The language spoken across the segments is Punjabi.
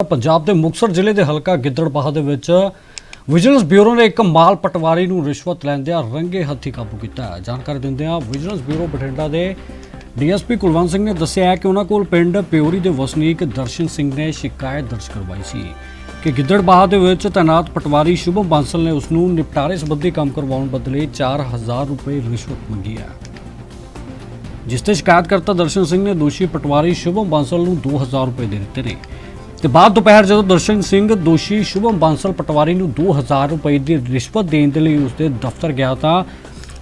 ਪੰਜਾਬ ਦੇ ਮੁਕਤਸਰ ਜ਼ਿਲ੍ਹੇ ਦੇ ਹਲਕਾ ਗਿੱਦੜਬਾਹਾ ਦੇ ਵਿੱਚ ਵਿਜੀਲੈਂਸ ਬਿਊਰੋ ਨੇ ਇੱਕ ਮਾਲ ਪਟਵਾਰੀ ਨੂੰ ਰਿਸ਼ਵਤ ਲੈਂਦਿਆਂ ਰੰਗੇ ਹੱਥੀ ਕਾਬੂ ਕੀਤਾ ਜਾਣਕਾਰੀ ਦਿੰਦਿਆਂ ਵਿਜੀਲੈਂਸ ਬਿਊਰੋ ਬਠਿੰਡਾ ਦੇ ਡੀਐਸਪੀ ਕੁਲਵੰਤ ਸਿੰਘ ਨੇ ਦੱਸਿਆ ਕਿ ਉਹਨਾਂ ਕੋਲ ਪਿੰਡ ਪਿਉਰੀ ਦੇ ਵਸਨੀਕ ਦਰਸ਼ਨ ਸਿੰਘ ਨੇ ਸ਼ਿਕਾਇਤ ਦਰਜ ਕਰਵਾਈ ਸੀ ਕਿ ਗਿੱਦੜਬਾਹਾ ਦੇ ਵਿੱਚ ਤੈਨਾਤ ਪਟਵਾਰੀ ਸ਼ੁਭਮ ਬਾਂਸਲ ਨੇ ਉਸ ਨੂੰ ਨਿਪਟਾਰੇ ਸੰਬੰਧੀ ਕੰਮ ਕਰਵਾਉਣ ਬਦਲੇ 4000 ਰੁਪਏ ਰਿਸ਼ਵਤ ਮੰਗੀ ਹੈ। ਜਿਸ ਤੇ ਸ਼ਿਕਾਇਤਕਰਤਾ ਦਰਸ਼ਨ ਸਿੰਘ ਨੇ ਦੋਸ਼ੀ ਪਟਵਾਰੀ ਸ਼ੁਭਮ ਬਾਂਸਲ ਨੂੰ 2000 ਰੁਪਏ ਦੇ ਦਿੱਤੇ ਨੇ। ਤੇ ਬਾਅਦ ਦੁਪਹਿਰ ਜਦੋਂ ਦਰਸ਼ਨ ਸਿੰਘ ਦੋਸ਼ੀ ਸ਼ੁਭਮ ਬਾਂਸਲ ਪਟਵਾਰੀ ਨੂੰ 2000 ਰੁਪਏ ਦੀ ਰਿਸ਼ਵਤ ਦੇਣ ਦੇ ਲਈ ਉਸਦੇ ਦਫ਼ਤਰ ਗਿਆ ਤਾਂ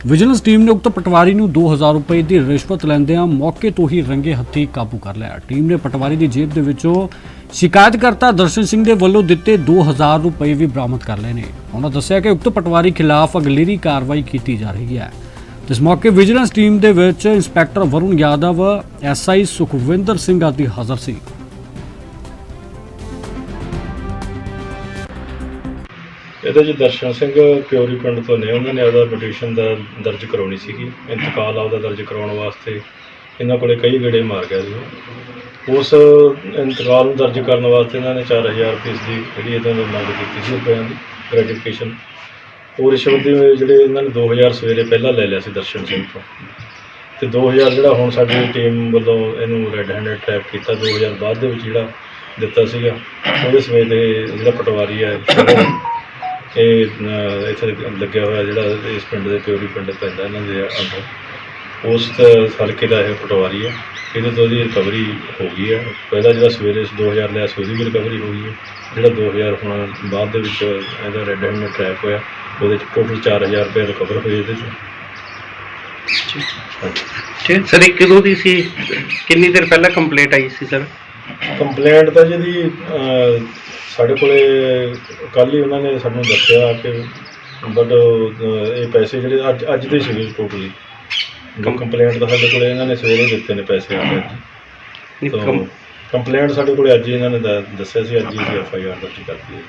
ਵਿਜੀਲੈਂਸ ਟੀਮ ਨੇ ਉਕਤ ਪਟਵਾਰੀ ਨੂੰ 2000 ਰੁਪਏ ਦੀ ਰਿਸ਼ਵਤ ਲੈਂਦਿਆਂ ਮੌਕੇ ਤੋਂ ਹੀ ਰੰਗੇ ਹੱਥੀ ਕਾਬੂ ਕਰ ਲਿਆ। ਟੀਮ ਨੇ ਪਟਵਾਰੀ ਦੀ ਜੇਬ ਦੇ ਵਿੱਚੋਂ ਸ਼ਿਕਾਇਤਕਰਤਾ ਦਰਸ਼ਨ ਸਿੰਘ ਦੇ ਵੱਲੋਂ ਦਿੱਤੇ 2000 ਰੁਪਏ ਵੀ ਬਰਾਮਦ ਕਰ ਲਏ ਨੇ। ਉਹਨਾਂ ਦੱਸਿਆ ਕਿ ਉਕਤ ਪਟਵਾਰੀ ਖਿਲਾਫ ਅਗਲੇਰੀ ਕਾਰਵਾਈ ਕੀਤੀ ਜਾ ਰਹੀ ਹੈ। ਇਸ ਮੌਕੇ ਵਿਜੀਲੈਂਸ ਟੀਮ ਦੇ ਵਿੱਚ ਇੰਸਪੈਕਟਰ ਵਰੁਣ ਯਾਦਵ ਐਸਆਈ ਸੁਖਵਿੰਦਰ ਸਿੰਘ ਆਦਿ ਹਾਜ਼ਰ ਸੀ। ਇਹਦੇ ਜੀ ਦਰਸ਼ਨ ਸਿੰਘ ਪਿਓਰੀ ਪਿੰਡ ਤੋਂ ਨੇ, ਉਹਨਾਂ ਨੇ ਆਪਦਾ ਪਟੀਸ਼ਨ ਦਾ ਦਰਜ ਕਰਾਉਣੀ ਸੀਗੀ। ਇੰਤਕਾਲ ਆਪਦਾ ਦਰਜ ਕਰਾਉਣ ਵਾਸਤੇ ਇਹਨਾਂ ਕੋਲੇ ਕਈ ਗੇੜੇ ਮਾਰ ਗਿਆ ਸੀ। ਉਸ ਇੰਤਕਾਲ ਨੂੰ ਦਰਜ ਕਰਨ ਵਾਸਤੇ ਇਹਨਾਂ ਨੇ 4000 ਰੁਪਏ ਦੀ ਜਿਹੜੀ ਇਹਨਾਂ ਨੇ ਮੰਗ ਕੀਤੀ ਸੀ ਰੁਪਏ ਦੀ ਗ੍ਰੈਟੀਫਿਕੇਸ਼ਨ ਉਹ ਰਿਸ਼ਵਤ ਦੇ ਜਿਹੜੇ ਇਹਨਾਂ ਨੇ 2000 ਸਵੇਰੇ ਪਹਿਲਾਂ ਲੈ ਲਿਆ ਸੀ ਦਰਸ਼ਨ ਸਿੰਘ ਤੋਂ। ਤੇ 2000 ਜਿਹੜਾ ਹੁਣ ਸਾਡੀ ਟੀਮ ਵੱਲੋਂ ਇਹਨੂੰ ਰੈੱਡ ਹੈਂਡਡ ਟ੍ਰੈਪ ਕੀਤਾ 2000 ਬਾਅਦ ਦੇ ਵਿੱਚ ਜਿਹੜਾ ਦਿੱਤਾ ਸੀਗਾ, ਉਹਦੇ ਸਮੇਂ 'ਤੇ ਜਿਹੜਾ ਪਟਵਾਰੀ ਹੈ ਇਹ ਇੱਥੇ ਲੱਗਿਆ ਹੋਇਆ ਜਿਹੜਾ ਇਸ ਪਿੰਡ ਦੇ ਪਿਓਰੀ ਪਿੰਡ ਪੈਂਦਾ ਇਹਨਾਂ ਦੇ ਅੰਦਰ ਉਸ ਹਲਕੇ ਦਾ ਇਹ ਪਟਵਾਰੀ ਹੈ। ਇਹਦੇ ਤੋਂ ਦੀ ਰਿਕਵਰੀ ਹੋ ਗਈ ਹੈ। ਪਹਿਲਾਂ ਜਿਹੜਾ ਸਵੇਰੇ 2000 ਲਿਆ ਸੀ ਉਹਦੀ ਵੀ ਰਿਕਵਰੀ ਹੋ ਗਈ ਹੈ। ਜਿਹੜਾ 2000 ਹੁਣ ਬਾਅਦ ਦੇ ਵਿੱਚ ਇਹਦਾ ਰੈੱਡ ਹੈਂਡ ਟ੍ਰੈਪ ਹੋਇਆ ਉਹਦੇ ਚ ਟੋਟਲ 4000 ਰੁਪਏ ਰਿਕਵਰ ਹੋਏ ਇਹਦੇ ਚ। ਠੀਕ ਸਰ ਇਹ ਕਦੋਂ ਦੀ ਸੀ? ਕਿੰਨੀ ਦੇਰ ਪਹਿਲਾਂ ਕੰਪਲੇਂਟ ਆਈ ਸੀ ਸਰ? ਕੰਪਲੇਂਟ ਤਾਂ ਜਿਹਦੀ ਸਾਡੇ ਕੋਲੇ ਕੱਲ ਹੀ ਉਹਨਾਂ ਨੇ ਸਾਨੂੰ ਦੱਸਿਆ ਕਿ ਬਟ ਇਹ ਪੈਸੇ ਜਿਹੜੇ ਅੱਜ ਅੱਜ ਦੇ ਸੀਗੇ ਟੋਟਲੀ ਕੰਪਲੇਂਟ ਤਾਂ ਸਾਡੇ ਕੋਲੇ ਇਹਨਾਂ ਨੇ ਸਵੇਰੇ ਦਿੱਤੇ ਨੇ ਪੈਸੇ ਕੰਪ- ਕੰਪਲੇਂਟ ਸਾਡੇ ਕੋਲੇ ਅੱਜ ਹੀ ਇਹਨਾਂ ਨੇ ਦ- ਦੱਸਿਆ ਸੀ ਅੱਜ ਹੀ ਐਫ ਆਈ ਆਰ ਦਰਜ ਕਰਤੀ ਹੈ।